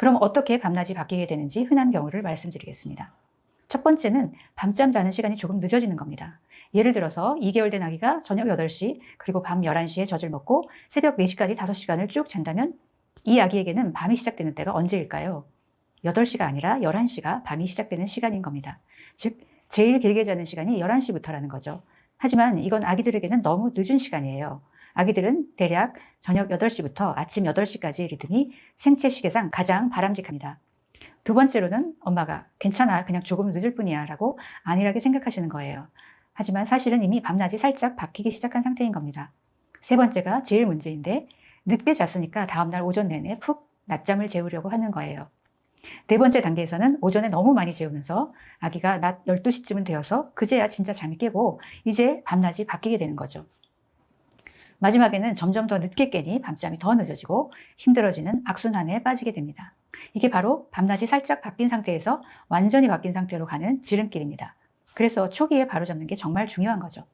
그럼 어떻게 밤낮이 바뀌게 되는지 흔한 경우를 말씀드리겠습니다. 첫 번째는 밤잠 자는 시간이 조금 늦어지는 겁니다. 예를 들어서 2개월 된 아기가 저녁 8시 그리고 밤 11시에 젖을 먹고 새벽 4시까지 5시간을 쭉 잔다면 이 아기에게는 밤이 시작되는 때가 언제일까요? 8시가 아니라 11시가 밤이 시작되는 시간인 겁니다. 즉, 제일 길게 자는 시간이 11시부터라는 거죠. 하지만 이건 아기들에게는 너무 늦은 시간이에요. 아기들은 대략 저녁 8시부터 아침 8시까지의 리듬이 생체 시계상 가장 바람직합니다. 두 번째로는 엄마가 괜찮아, 그냥 조금 늦을 뿐이야 라고 안일하게 생각하시는 거예요. 하지만 사실은 이미 밤낮이 살짝 바뀌기 시작한 상태인 겁니다. 세 번째가 제일 문제인데 늦게 잤으니까 다음날 오전 내내 푹 낮잠을 재우려고 하는 거예요. 네 번째 단계에서는 오전에 너무 많이 재우면서 아기가 낮 12시쯤은 되어서 그제야 진짜 잠이 깨고 이제 밤낮이 바뀌게 되는 거죠. 마지막에는 점점 더 늦게 깨니 밤잠이 더 늦어지고 힘들어지는 악순환에 빠지게 됩니다. 이게 바로 밤낮이 살짝 바뀐 상태에서 완전히 바뀐 상태로 가는 지름길입니다. 그래서 초기에 바로잡는 게 정말 중요한 거죠.